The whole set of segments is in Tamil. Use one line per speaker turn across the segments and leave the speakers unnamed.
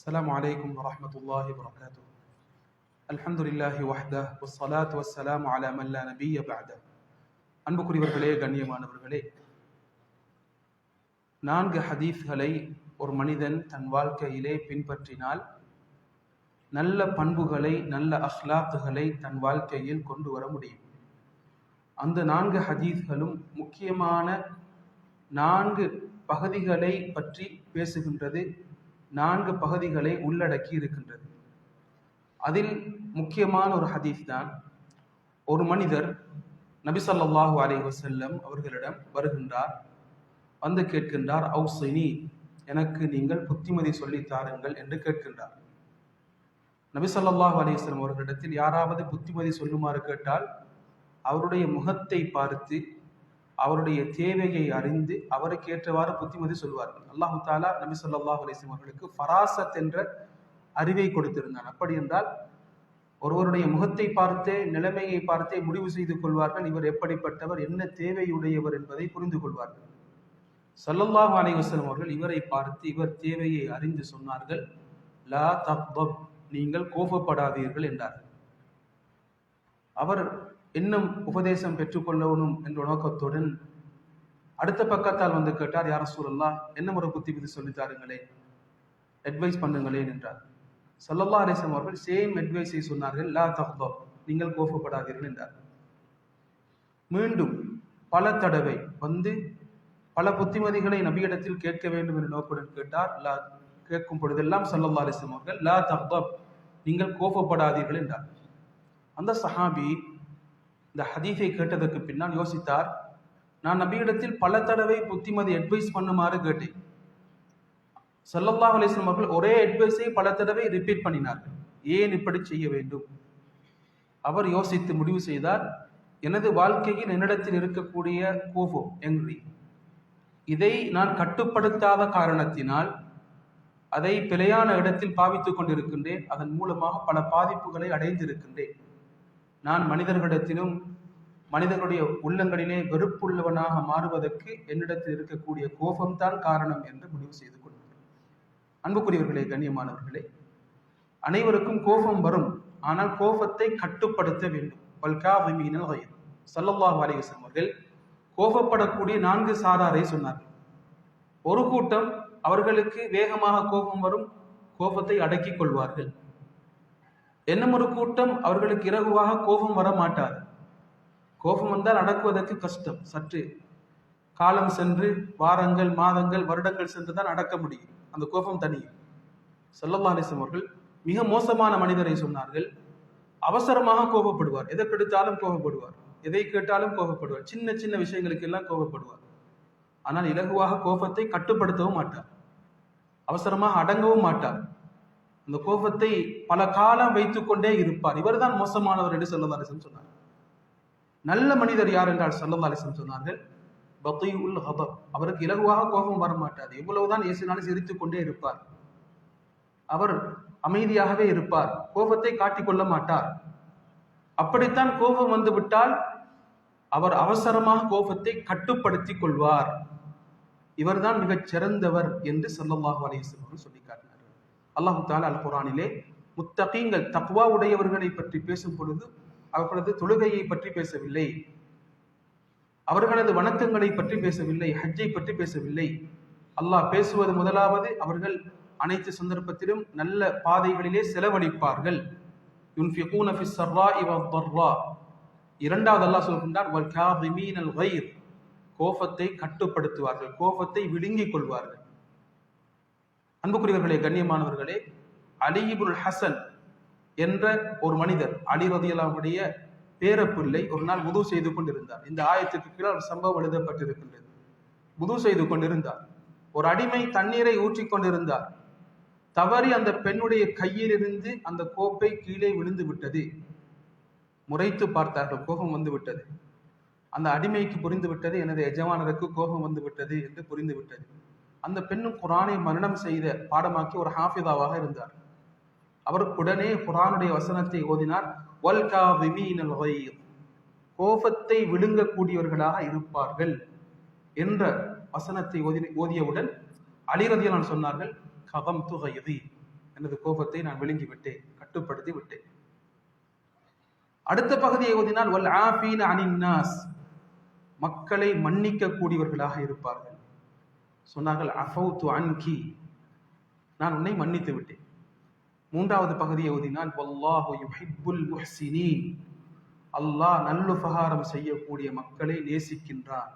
السلام عليكم ورحمة الله وبركاته الحمد لله وحده والصلاة والسلام على من لا نبي بعده அன்புக்குரியவர்களே கண்ணியமானவர்களே நான்கு ஹதீஸ்களை ஒரு மனிதன் தன் வாழ்க்கையிலே பின்பற்றினால் நல்ல பண்புகளை நல்ல அஹ்லாக்குகளை தன் வாழ்க்கையில் கொண்டு வர முடியும் அந்த நான்கு ஹதீஸ்களும் முக்கியமான நான்கு பகுதிகளை பற்றி பேசுகின்றது நான்கு பகுதிகளை உள்ளடக்கி இருக்கின்றது. அதில் முக்கியமான ஒரு ஹதீஸ் தான் ஒரு மனிதர் நபிசல்லாஹு ஸல்லல்லாஹு வசல்லம் அவர்களிடம் வருகின்றார் வந்து கேட்கின்றார் அவுசினி எனக்கு நீங்கள் புத்திமதி சொல்லித் தாருங்கள் என்று கேட்கின்றார். நபிசல்லாஹு ஸல்லல்லாஹு அவர்களிடத்தில் யாராவது புத்திமதி சொல்லுமாறு கேட்டால் அவருடைய முகத்தை பார்த்து அவருடைய தேவையை அறிந்து அவருக்கு ஏற்றவாறு புத்திமதி சொல்வார்கள் அல்லாஹு தாலா நபி ஸல்லல்லாஹு அலைஹி அவர்களுக்கு ஃபராசத் என்ற அறிவை கொடுத்திருந்தான் அப்படி என்றால் ஒருவருடைய முகத்தை பார்த்தே நிலைமையை பார்த்தே முடிவு செய்து கொள்வார்கள். இவர் எப்படிப்பட்டவர் என்ன தேவையுடையவர் என்பதை புரிந்து கொள்வார்கள். சல்லல்லாஹ் அலைஹி அவர்கள் இவரை பார்த்து இவர் தேவையை அறிந்து சொன்னார்கள். லா தக்தப் நீங்கள் கோபப்படாதீர்கள் என்றார்கள். அவர் இன்னும் உபதேசம் பெற்றுக்கொள்ளணும் என்ற நோக்கத்துடன் அடுத்த பக்கத்தால் வந்து கேட்டார் யார சூழல்லா என்ன ஒரு புத்தி புத்தி சொல்லி தாருங்களே? அட்வைஸ் பண்ணுங்களேன் என்றார். சொல்லல்லா அலிஸ்லாம் அவர்கள் சேம் அட்வைஸை சொன்னார்கள் லா தஹ்தோ நீங்கள் கோபப்படாதீர்கள் என்றார். மீண்டும் பல தடவை வந்து பல புத்திமதிகளை நபியிடத்தில் கேட்க வேண்டும் என்ற நோக்குடன் கேட்டார். லா கேட்கும் பொழுதெல்லாம் சல்லல்லா அலிஸ்லாம் அவர்கள் லா தஹ்தப் நீங்கள் கோபப்படாதீர்கள் என்றார். அந்த சஹாபி இந்த ஹதீஃபை கேட்டதற்கு பின்னால் யோசித்தார் நான் நபியிடத்தில் பல தடவை புத்திமதி அட்வைஸ் பண்ணுமாறு கேட்டேன். சல்லல்லா அலிஸ்லாம் அவர்கள் ஒரே அட்வைஸை பல தடவை ரிப்பீட் பண்ணினார்கள். ஏன் இப்படி செய்ய வேண்டும்? அவர் யோசித்து முடிவு செய்தார் எனது வாழ்க்கையில் என்னிடத்தில் இருக்கக்கூடிய கோபம் எங்ரி இதை நான் கட்டுப்படுத்தாத காரணத்தினால் அதை பிழையான இடத்தில் பாவித்துக் கொண்டிருக்கின்றேன். அதன் மூலமாக பல பாதிப்புகளை அடைந்திருக்கின்றேன். நான் மனிதர்களிடத்திலும் மனிதர்களுடைய உள்ளங்களிலே வெறுப்புள்ளவனாக மாறுவதற்கு என்னிடத்தில் இருக்கக்கூடிய கோபம்தான் காரணம் என்று முடிவு செய்து கொண்டேன் அன்புக்குரியவர்களே கண்ணியமானவர்களே அனைவருக்கும் கோபம் வரும் ஆனால் கோபத்தை கட்டுப்படுத்த வேண்டும். வல்காவிமீனல் கயிர். சல்லல்லாஹு சல்லவா வஸல்லம் அவர்கள் கோபப்படக்கூடிய நான்கு சாராரை சொன்னார்கள். ஒரு கூட்டம் அவர்களுக்கு வேகமாக கோபம் வரும் கோபத்தை அடக்கிக் கொள்வார்கள். என்னும் ஒரு கூட்டம் அவர்களுக்கு இலகுவாக கோபம் வர மாட்டார் கோபம் வந்தால் அடக்குவதற்கு கஷ்டம். சற்று காலம் சென்று வாரங்கள் மாதங்கள் வருடங்கள் சென்று தான் அடக்க முடியும். அந்த கோபம் தனியும் சல்லல்லா அவர்கள் மிக மோசமான மனிதரை சொன்னார்கள். அவசரமாக கோபப்படுவார். எதை கெடுத்தாலும் கோபப்படுவார். எதை கேட்டாலும் கோபப்படுவார். சின்ன சின்ன விஷயங்களுக்கு எல்லாம் கோபப்படுவார். ஆனால் இலகுவாக கோபத்தை கட்டுப்படுத்தவும் மாட்டார். அவசரமாக அடங்கவும் மாட்டார். அந்த கோபத்தை பல காலம் வைத்துக்கொண்டே இருப்பார். இருப்பார் இவர்தான் மோசமானவர் என்று சல்லல்லா சொன்னார். நல்ல மனிதர் யார் என்றால் சல்லல்லா அலிஸ்லம் சொன்னார்கள். பத்தியுல் ஹபப் அவருக்கு இலகுவாக கோபம் வர மாட்டாது எவ்வளவுதான் ஏசினாலும் சிரித்துக் கொண்டே இருப்பார். அவர் அமைதியாகவே இருப்பார். கோபத்தை காட்டிக்கொள்ள மாட்டார். அப்படித்தான் கோபம் வந்து விட்டால் அவர் அவசரமாக கோபத்தை கட்டுப்படுத்திக் கொள்வார். இவர்தான் மிகச் சிறந்தவர் என்று செல்லமாக அலையம் சொல்லி காட்டினார் அல்லாஹு தாலா அல் குரானிலே முத்தகீங்கள் தக்வா உடையவர்களை பற்றி பேசும் பொழுது அவர்களது தொழுகையை பற்றி பேசவில்லை. அவர்களது வணக்கங்களை பற்றி பேசவில்லை. ஹஜ்ஜை பற்றி பேசவில்லை. அல்லாஹ் பேசுவது முதலாவது அவர்கள் அனைத்து சந்தர்ப்பத்திலும் நல்ல பாதைகளிலே செலவழிப்பார்கள். இரண்டாவது அல்லாஹ் சொல்கின்றார் கோபத்தை கட்டுப்படுத்துவார்கள் கோபத்தை விழுங்கிக் கொள்வார்கள். அன்புக்குரியவர்களே கண்ணியமானவர்களே அலிபுல் ஹசன் என்ற ஒரு மனிதர் அலி ரதியலாவுடைய பேரப்பிள்ளை ஒரு நாள் உது செய்து கொண்டிருந்தார். இந்த ஆயத்துக்கு கீழே ஒரு சம்பவம் எழுதப்பட்டிருக்கின்றது. உது செய்து கொண்டிருந்தார். ஒரு அடிமை தண்ணீரை ஊற்றி கொண்டிருந்தார். தவறி அந்த பெண்ணுடைய கையிலிருந்து அந்த கோப்பை கீழே விழுந்து விட்டது. முறைத்து பார்த்தார்கள் கோபம் வந்து விட்டது. அந்த அடிமைக்கு புரிந்து விட்டது எனது எஜமானருக்கு கோபம் வந்து விட்டது என்று புரிந்து விட்டது. அந்த பெண்ணும் குரானை மரணம் செய்த பாடமாக்கி ஒரு ஹாஃபிதாவாக இருந்தார். அவர் உடனே குரானுடைய வசனத்தை ஓதினார் கோபத்தை விழுங்கக்கூடியவர்களாக இருப்பார்கள் என்ற வசனத்தை ஓதி ஓதியவுடன் அலிரதியலான் சொன்னார்கள் கதம் துகையது எனது கோபத்தை நான் விழுங்கி விட்டேன் கட்டுப்படுத்தி விட்டேன். அடுத்த பகுதியை ஓதினால் வல் ஆஃபீன அனின்னாஸ் மக்களை மன்னிக்க கூடியவர்களாக இருப்பார்கள். சொன்னார்கள் அஃபௌத்து அன்கி. நான் உன்னை மன்னித்து விட்டேன். மூன்றாவது பகுதியை ஓதினால் வல்லாஹு யுஹிப்புல் முஹ்சினீன். அல்லாஹ் நல்லுபகாரம் செய்யக்கூடிய மக்களை நேசிக்கின்றான்.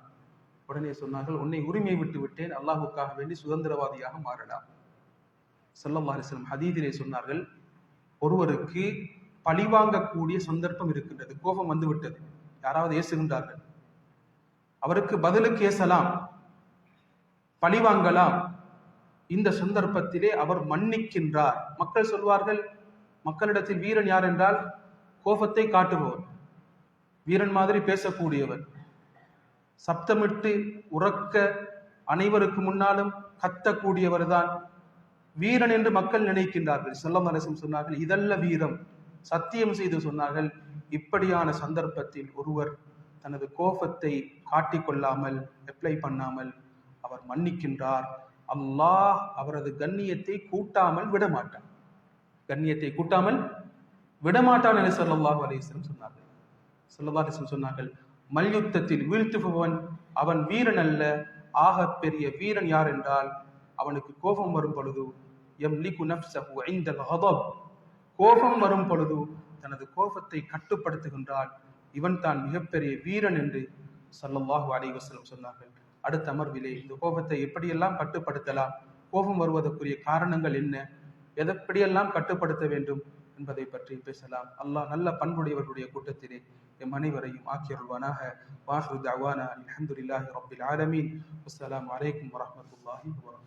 உடனே சொன்னார்கள் உன்னை உரிமை விட்டு விட்டேன். அல்லாஹுக்காக வேண்டி சுதந்திரவாதியாக மாறலாம். சல்லல்லாஹு அலைஹி ஹதீதிலே சொன்னார்கள் ஒருவருக்கு பழிவாங்கக்கூடிய சந்தர்ப்பம் இருக்கின்றது. கோபம் வந்துவிட்டது. யாராவது ஏசுகின்றார்கள் அவருக்கு பதிலுக்கு ஏசலாம். பழிவாங்கலாம். இந்த சந்தர்ப்பத்திலே அவர் மன்னிக்கின்றார். மக்கள் சொல்வார்கள் மக்களிடத்தில் வீரன் யார் என்றால் கோபத்தை காட்டுபவர். வீரன் மாதிரி பேசக்கூடியவர். சப்தமிட்டு உறக்க அனைவருக்கு முன்னாலும் கத்தக்கூடியவர் தான் வீரன் என்று மக்கள் நினைக்கின்றார்கள். செல்லம் அரசும் சொன்னார்கள் இதல்ல வீரம். சத்தியம் செய்து சொன்னார்கள் இப்படியான சந்தர்ப்பத்தில் ஒருவர் தனது கோபத்தை காட்டிக்கொள்ளாமல் அப்ளை பண்ணாமல் அவர் மன்னிக்கின்றார். அல்லாஹ் அவரது கண்ணியத்தை கூட்டாமல் விடமாட்டான். கண்ணியத்தை கூட்டாமல் விடமாட்டான் என சொல்லல்லாஹு அலிஸ்லம் சொன்னார்கள். சொல்லல்லா அலிஸ்லம் சொன்னார்கள் மல்யுத்தத்தில் வீழ்த்துபவன் அவன் வீரன் அல்ல. ஆக பெரிய வீரன் யார் என்றால் அவனுக்கு கோபம் வரும் பொழுது எம் லிகு நப்சஹு ஐந்தல் ஹதப் கோபம் வரும் பொழுது தனது கோபத்தை கட்டுப்படுத்துகின்றான். இவன் தான் மிகப்பெரிய வீரன் என்று சல்லல்லாஹு அலைஹி சொன்னார்கள். அடுத்த அமர்விலே இந்த கோபத்தை எப்படியெல்லாம் கட்டுப்படுத்தலாம்? கோபம் வருவதற்குரிய காரணங்கள் என்ன? எதப்படியெல்லாம் கட்டுப்படுத்த வேண்டும் என்பதை பற்றி பேசலாம். அல்லாஹ் நல்ல பண்புடையவர்களுடைய கூட்டத்திலே எம் அனைவரையும் ஆக்கியருள்வானாக. வாஹு தவானா அல்ஹம்துலில்லாஹி ரப்பில் ஆலமீன். அஸ்லாம் வலைக்கம் வரமத்துல்லாஹி வபரகாத்துஹு